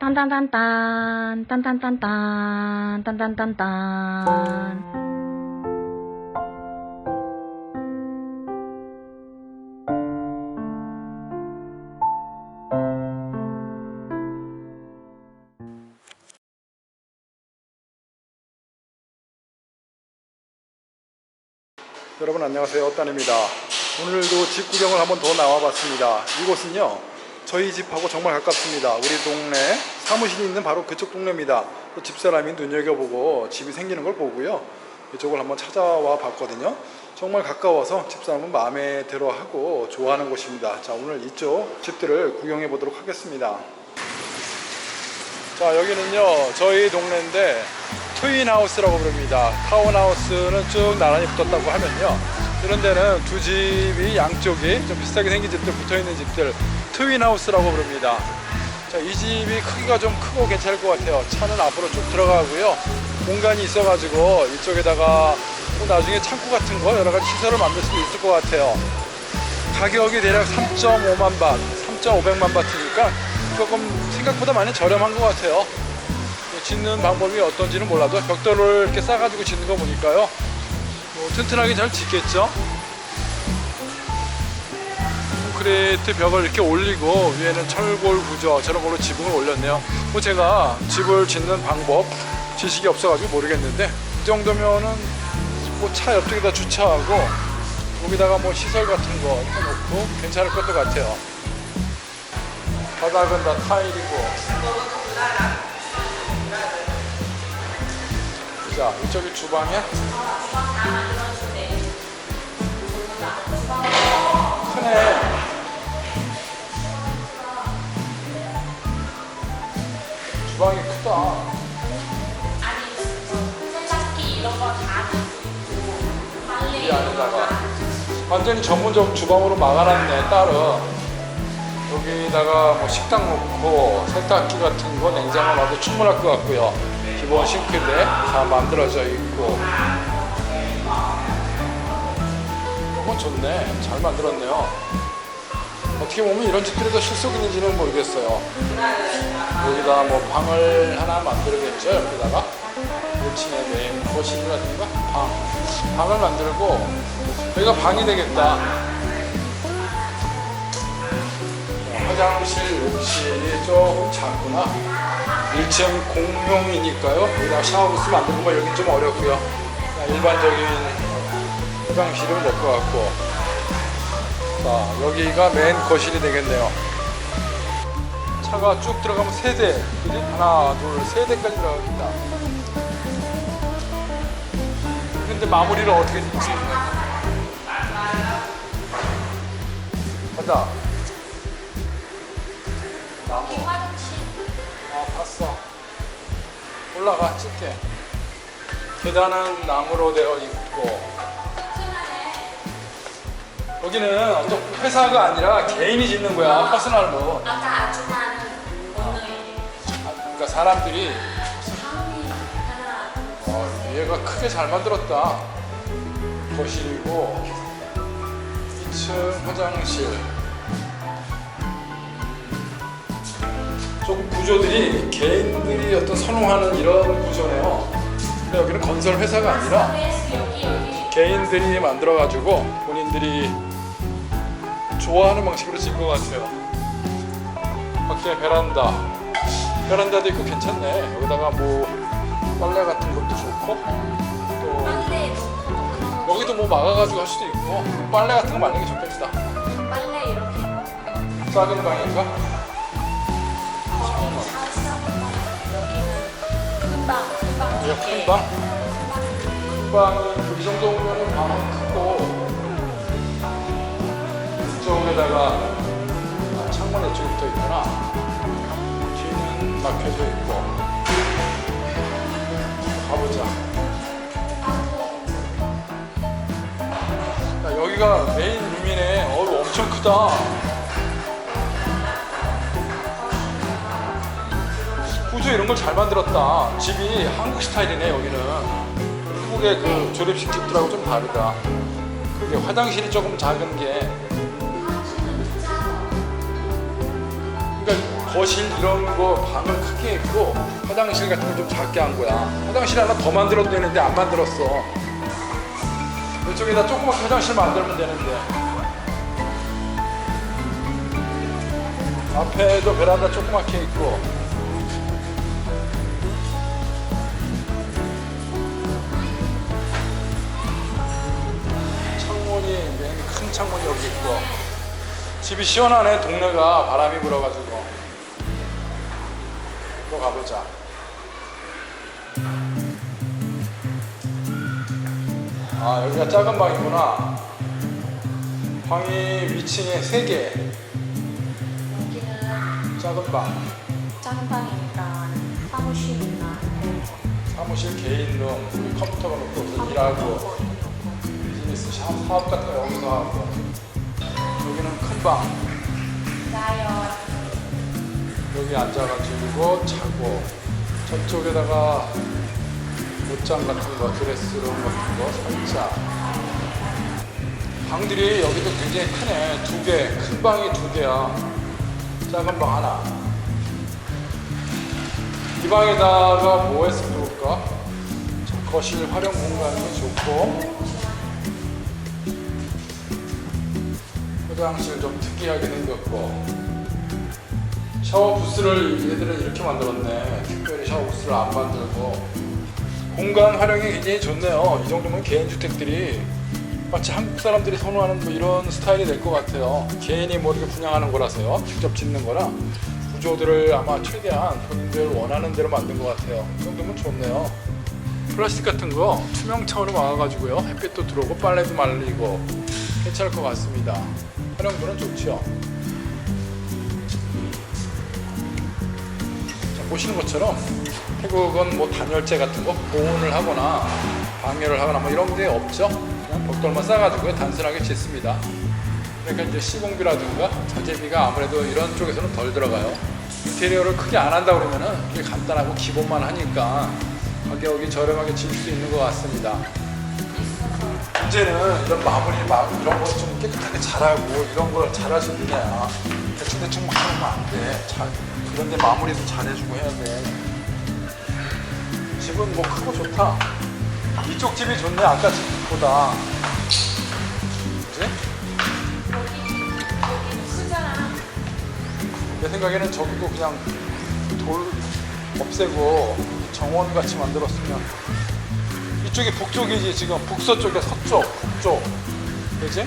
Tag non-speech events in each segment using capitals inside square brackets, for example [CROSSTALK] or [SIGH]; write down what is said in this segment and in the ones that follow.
딴딴딴딴 딴딴딴딴 딴딴딴딴. 여러분 안녕하세요. 어따입니다. 오늘도 집 구경을 한번 더 나와봤습니다. 이곳은요 저희 집하고 정말 가깝습니다. 우리 동네 사무실이 있는 바로 그쪽 동네입니다. 또 집사람이 눈여겨보고 집이 생기는 걸 보고요. 이쪽을 한번 찾아와 봤거든요. 정말 가까워서 집사람은 마음에 들어 하고 좋아하는 곳입니다. 자 오늘 이쪽 집들을 구경해 보도록 하겠습니다. 자 여기는요 저희 동네인데 트윈하우스라고 부릅니다. 타운하우스는 쭉 나란히 붙었다고 하면요 이런 데는 두 집이 양쪽이 좀 비슷하게 생긴 집들 붙어있는 집들 트윈하우스라고 부릅니다 자 이 집이 크기가 좀 크고 괜찮을 것 같아요 차는 앞으로 쭉 들어가고요 공간이 있어 가지고 이쪽에다가 뭐 나중에 창고 같은 거 여러 가지 시설을 만들 수도 있을 것 같아요 가격이 대략 3.5만 바, 3.500만 바트니까 조금 생각보다 많이 저렴한 것 같아요. 짓는 방법이 어떤지는 몰라도 벽돌을 이렇게 싸가지고 짓는 거 보니까요. 뭐 튼튼하게 잘 짓겠죠. 콘크리트 벽을 이렇게 올리고 위에는 철골 구조 저런 걸로 지붕을 올렸네요. 뭐 제가 집을 짓는 방법 지식이 없어가지고 모르겠는데 이 정도면은 뭐 차 옆쪽에다 주차하고 여기다가 뭐 시설 같은 거 해놓고 괜찮을 것도 같아요. 바닥은 다 타일이고. 자, 이쪽이 주방이야? 크네. 주방이 크다. 이 안에다가 완전히 전문적 주방으로 막아놨네 따로 여기다가 뭐 식당 놓고 세탁기 같은 거 냉장고 놔도 충분할 것 같고요 기본 싱크대 다 만들어져 있고. 이건 좋네. 잘 만들었네요. 어떻게 보면 이런 집들이 더 실속 있는지는 모르겠어요. 여기다 뭐 방을 하나 만들겠죠 여기다가? 1층에 메인 거실이라든가? 방. 방을 만들고 여기가 방이 되겠다. 어, 화장실 욕실이 조금 작구나 1층 공용이니까요. 여기다 샤워부스 만드는 거 여긴 좀 어렵고요. 일반적인 화장실은 될 것 같고. 자 여기가 메인 거실이 되겠네요. 차가 쭉 들어가면 세 대. 그지? 하나 둘 세 대까지 들어갑니다. 근데 마무리를 어떻게 짓지? 가자 올라가 찍게 계단은 나무로 되어 있고 여기는 어떤 회사가 아니라 개인이 짓는 거야 퍼스널로 아까 아줌마는 오늘 아, 그러니까 사람들이 어, 얘가 크게 잘 만들었다. 거실이고 2층 화장실. 조금 구조들이 개인들이 어떤 선호하는 이런 구조네요. 근데 여기는 건설 회사가 아니라 개인들이 만들어가지고 본인들이 좋아하는 방식으로 지은 것 같아요. 밖에 베란다. 베란다도 있고 괜찮네. 여기다가 뭐 빨래 같은 것도 좋고 또 여기도 뭐 막아가지고 할 수도 있고 빨래 같은 거 말리는 게 좋겠다. 빨래 이렇게 작은 방인가? 금방 이거 큰 방? 큰 방은 이 정도면 방은 크고 이쪽에다가 아, 창문 이쪽에 붙어 있구나. 뒤는 막혀져 있고 가보자. 야, 여기가 메인 룸이네. 어우 엄청 크다. 구조 이런 걸 잘 만들었다. 집이 한국 스타일이네 여기는. 한국의 그 조립식 집들하고 좀 다르다. 그게 화장실이 조금 작은 게. 그러니까 거실 이런 거 방은 크게 있고 화장실 같은 걸 좀 작게 한 거야. 화장실 하나 더 만들어도 되는데 안 만들었어. 이쪽에다 조그맣게 화장실 만들면 되는데. 앞에도 베란다 조그맣게 있고. 집이 시원하네 동네가. 바람이 불어가지고. 또 가보자. 아 여기가 작은 방이구나. 방이 위층에 3개. 여기는 작은 방. 작은 방이니까 사무실이나? 사무실 개인룸 우리 컴퓨터가 놓고 일하고 비즈니스 샵 사업 같은 거 여기서 하고 여기는 큰 방. 나요. 여기 앉아가지고 자고 저쪽에다가 옷장 같은 거 드레스룸 같은 거 살짝 방들이 여기도 굉장히 크네. 두 개 큰 방이 두 개야. 작은 방 하나. 이 방에다가 뭐 했으면 좋을까? 자, 거실 활용 공간이 좋고 화장실 좀 특이하게 생겼고 샤워 부스를 얘들은 이렇게 만들었네. 특별히 샤워 부스를 안 만들고 공간 활용이 굉장히 좋네요. 이 정도면 개인 주택들이 마치 한국 사람들이 선호하는 뭐 이런 스타일이 될 것 같아요. 개인이 뭐 이렇게 분양하는 거라서요. 직접 짓는 거라 구조들을 아마 최대한 본인들 원하는 대로 만든 것 같아요. 이 정도면 좋네요. 플라스틱 같은 거 투명 차원으로 막아가지고요. 햇빛도 들어오고 빨래도 말리고 괜찮을 것 같습니다. 활용도는 좋죠. 자, 보시는 것처럼 태국은 뭐 단열재 같은 거 보온을 하거나 방열을 하거나 뭐 이런 게 없죠. 그냥 벽돌만 싸가지고 단순하게 짓습니다. 그러니까 이제 시공비라든가 자재비가 아무래도 이런 쪽에서는 덜 들어가요. 인테리어를 크게 안 한다 그러면은 그게 간단하고 기본만 하니까 가격이 저렴하게 지을 수 있는 것 같습니다. 문제는 이런 마무리 막 이런 거 좀 깨끗하게 잘하고 이런 걸 잘할 수 있느냐 대충 대충 막 하면 안 돼. 잘 그런데 마무리도 잘해주고 해야 돼. 집은 뭐 크고 좋다. 이쪽 집이 좋네 아까 집보다. 그지? 내 생각에는 저기도 그냥 돌 없애고 정원 같이 만들었으면 이쪽이 북쪽이지 지금 북서쪽에 서쪽 북쪽 그지?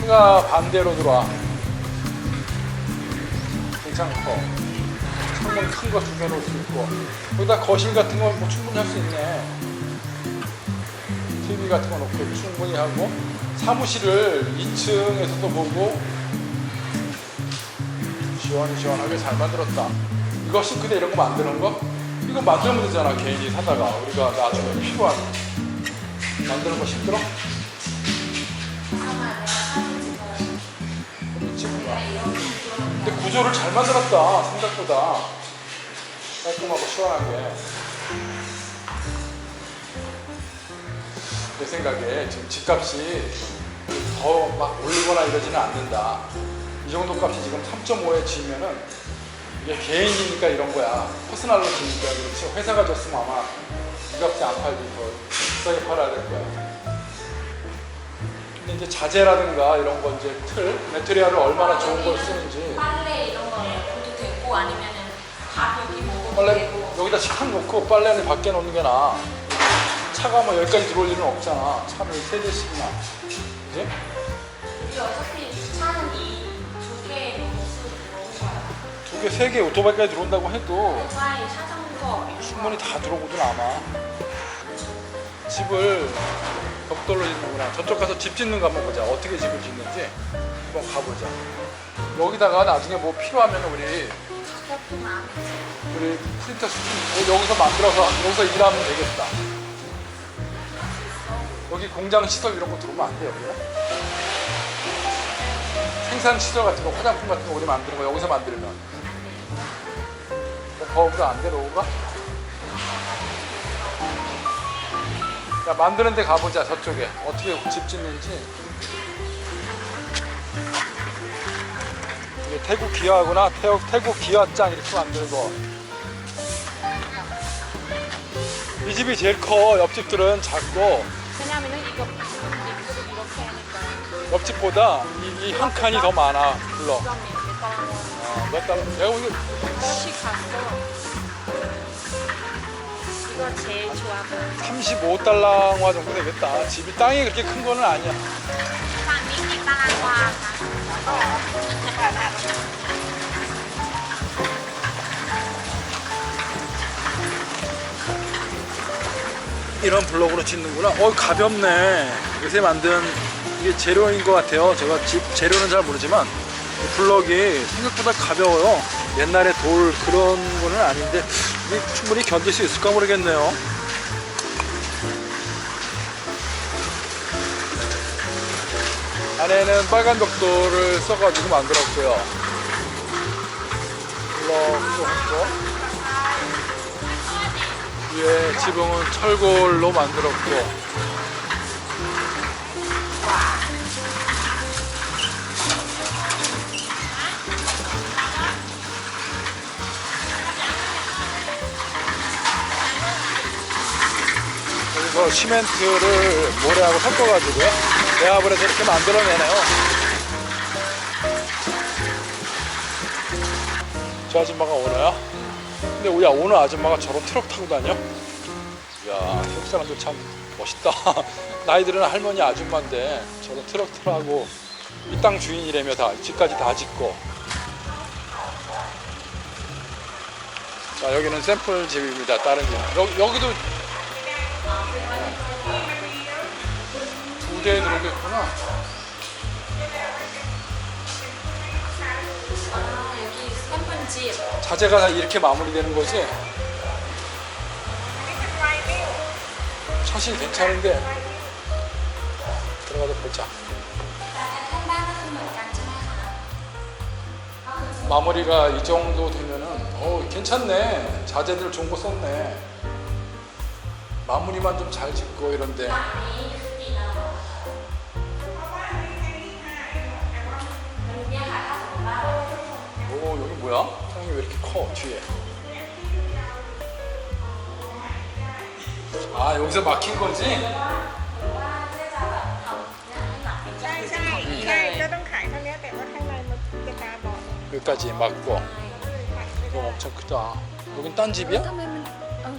해가 반대로 들어와 괜찮고 창문 큰 거 두개 놓을 수 있고 거기다 거실 같은 건뭐 충분히 할 수 있네 TV 같은 거 놓고 충분히 하고 사무실을 2층에서도 보고 시원시원하게 잘 만들었다. 이거 싱크대 이런 거 만드는 거? 이거 만들면 되잖아, 개인이 사다가. 우리가 나중에 필요한. 만드는 거 힘들어? 그렇지, 뭐야. 근데 구조를 잘 만들었다, 생각보다. 깔끔하고 시원하게. 내 생각에 지금 집값이 더 막 오르거나 이러지는 않는다. 이 정도 값이 지금 3.5에 지으면은 이게 개인이니까 이런 거야. 퍼스널로 지니까 그렇지. 회사가 줬으면 아마 이 값이 안 팔지 더 비싸게 팔아야 될 거야. 근데 이제 자재라든가 이런 거 이제 틀, 메테리얼을 얼마나 좋은 걸 쓰는지. 빨래 이런 거 놔둬도 되고 아니면은 밥 여기 먹어도 빨래 되고. 여기다 식탁 놓고 빨래는 밖에 놓는 게 나아. 차가 뭐 여기까지 들어올 일은 없잖아. 차를 세 대씩이나. 그지? 우리 어차피 두 개, 세개 오토바이까지 들어온다고 해도 오토바이 자전거 이런 충분히 거. 다 들어오거든 아마. 집을 벽돌로 짓는구나. 저쪽 가서 집 짓는 거 한번 보자. 어떻게 집을 짓는지 한번 가보자. 여기다가 나중에 뭐 필요하면 우리 우리 프린터 시키고 여기서 만들어서 여기서 일하면 되겠다. 여기 공장 시설 이런 거 들어오면 안 돼요? 생산 시설 같은 거, 화장품 같은 거 우리 만드는 거 여기서 만들면 뭐 거기서 안 내려오가? 야 만드는 데 가보자 저쪽에 어떻게 집 짓는지 이게 태국 기아구나. 태국, 태국 기아짱 이렇게 만들고. 이 집이 제일 커. 옆집들은 작고. 왜냐면은 이거 이렇게 하니까 옆집보다 이한 칸이 더 많아. 불러. 어, 몇 달러? 내가 보기 몇이 갔어. 이거 제일 좋아 보여. 35달랑화 정도 되겠다. 집이 땅이 그렇게 큰 거는 아니야. [LAUGHS] 이런 블록으로 짓는구나. 어 가볍네. 요새 만든 이게 재료인 것 같아요. 제가 집 재료는 잘 모르지만 블럭이 생각보다 가벼워요. 옛날에 돌 그런 거는 아닌데 충분히 견딜 수 있을까 모르겠네요. 안에는 빨간 벽돌을 써가지고 만들었고요. 블럭도 했고 위에 지붕은 철골로 만들었고 여기서 시멘트를 모래하고 섞어가지고요. 배합을 해서 이렇게 만들어내네요. 저 아줌마가 오나요? 근데 우야 오늘 아줌마가 저런 트럭 타고 다녀? 이야 태국 사람들 참 멋있다. [LAUGHS] 나이 들은 할머니 아줌마인데 저런 트럭 타고 이 땅 주인이라며 다 집까지 다 짓고. 자 여기는 샘플 집입니다. 다른 집. 여기, 여기도 두 대에 들어오겠구나. 자재가 다 이렇게 마무리되는 거지? 사실 괜찮은데. 들어가서 보자. 마무리가 이 정도 되면은 어 괜찮네. 자재들 좋은 거 썼네 마무리만 좀 잘 짓고 이런데 오 여기 뭐야? 창이 왜 이렇게 커 뒤에 아 여기서 막힌 거지? 여기까지 막고 이거 어, 엄청 크다 여긴 딴 집이야? 아,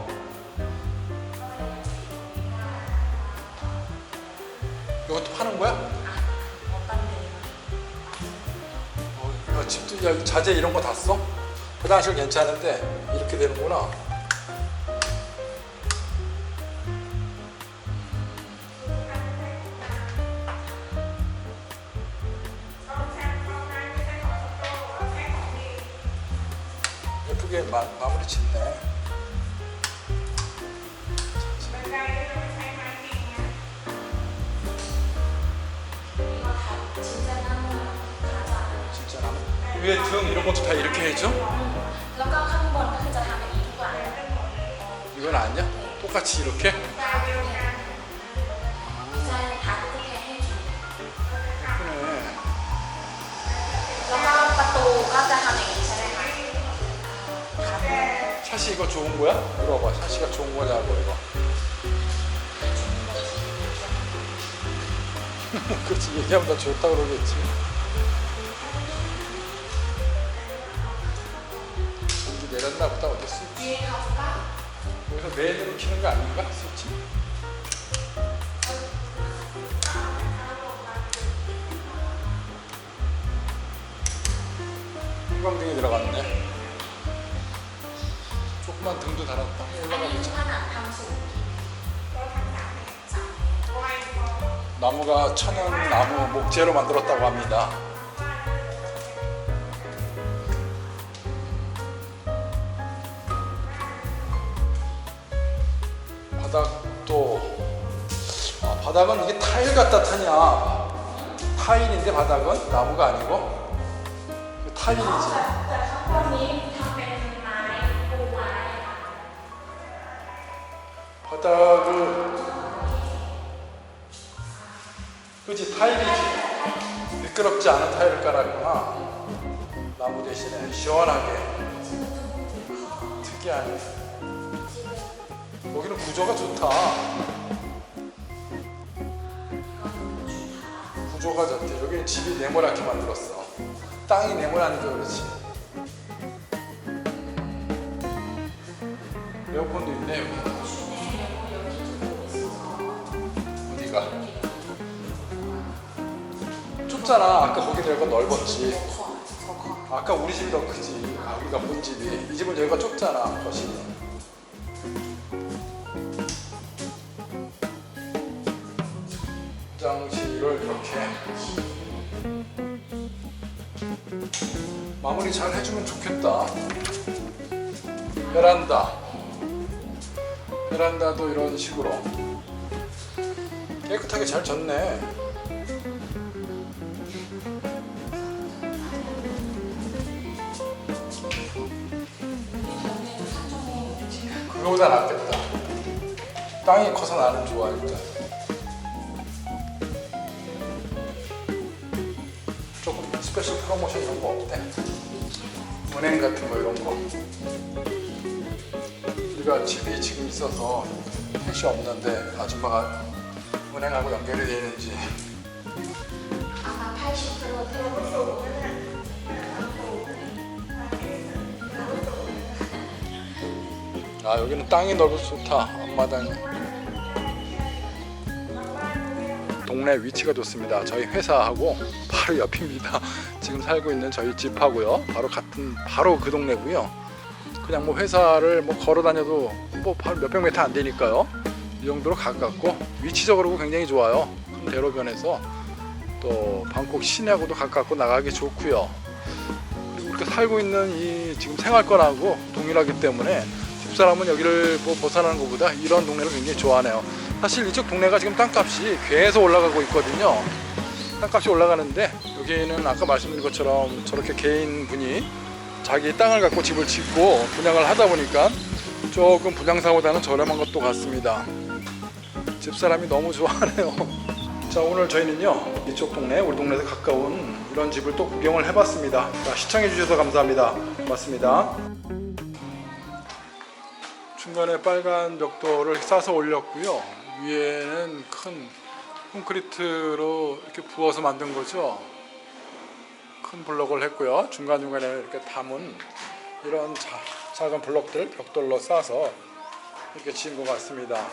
이것도 파는 거야? 어, 야, 집도 야, 자재 이런 거 다 써? 화장실 괜찮은데 이렇게 되는구나. 샤시 이거 좋은 거야? 물어봐. 샤시가 좋은 거냐고 이거. [LAUGHS] 그렇지 얘기하면 다 좋다 그러겠지. 공기 내렸나 보다 어땠어? 뒤에 가볼까? 그래서 메인으로 키는 거 아닌가? 스위치? 형광등이 들어갔네. 조금만 등도 달았다. 올라가겠죠 나무가 천연 나무 목재로 만들었다고 합니다. 바닥은 이게 타일 같다 타냐? 타일인데 바닥은 나무가 아니고 그 타일이지. 바닥은 그지 타일이지. 미끄럽지 않은 타일을 깔았구나. 나무 대신에 시원하게. 특이하네. 여기는 구조가 좋다. 구조가 좋대 여기는 집이 네모나게 만들었어 땅이 네모나니까 그렇지 에어컨도 있네 여기 어디가? 좁잖아. 아까 거기 내가 넓었지. 아까 우리 집이 더 크지. 아, 우리가 본 집이. 이 집은 여기가 좁잖아. 거실이. 이렇게 마무리 잘 해주면 좋겠다. 베란다. 베란다도 이런 식으로 깨끗하게 잘 졌네. 그거보다 낫겠다. 땅이 커서 나는 좋아 일단. 은행 같은 거 이런 거. 우리가 집이 지금 있어서 택시 없는데 아줌마가 은행하고 연결이 되어 있는지. 아마 80% 들어서 오면은 아 여기는 땅이 넓어서 좋다 앞마당이. 동네 위치가 좋습니다. 저희 회사하고 바로 옆입니다. [LAUGHS] 지금 살고 있는 저희 집하고요. 바로 같은 바로 그 동네고요. 그냥 뭐 회사를 뭐 걸어 다녀도 뭐 바로 몇백 미터 안 되니까요. 이 정도로 가깝고 위치적으로 굉장히 좋아요. 큰 대로변에서 또 방콕 시내하고도 가깝고 나가기 좋고요. 그리고 살고 있는 이 지금 생활권하고 동일하기 때문에 집사람은 여기를 뭐 벗어나는 것보다 이런 동네를 굉장히 좋아하네요. 사실 이쪽 동네가 지금 땅값이 계속 올라가고 있거든요. 땅값이 올라가는데 여기는 아까 말씀드린 것처럼 저렇게 개인분이 자기 땅을 갖고 집을 짓고 분양을 하다 보니까 조금 분양사보다는 저렴한 것도 같습니다. 집사람이 너무 좋아하네요. 자 오늘 저희는요 이쪽 동네 우리 동네에서 가까운 이런 집을 또 구경을 해봤습니다. 자, 시청해 주셔서 감사합니다. 고맙습니다. 중간에 빨간 벽돌을 싸서 올렸고요. 위에는 큰 콘크리트로 이렇게 부어서 만든 거죠. 큰 블록을 했고요. 중간중간에 이렇게 담은 이런 자- 작은 블록들 벽돌로 싸서 이렇게 지은 것 같습니다.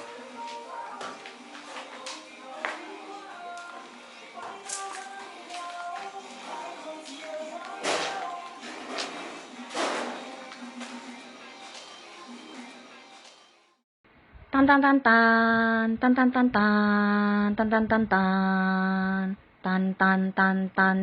딴딴딴딴 딴딴딴딴 딴딴딴딴 딴딴딴딴딴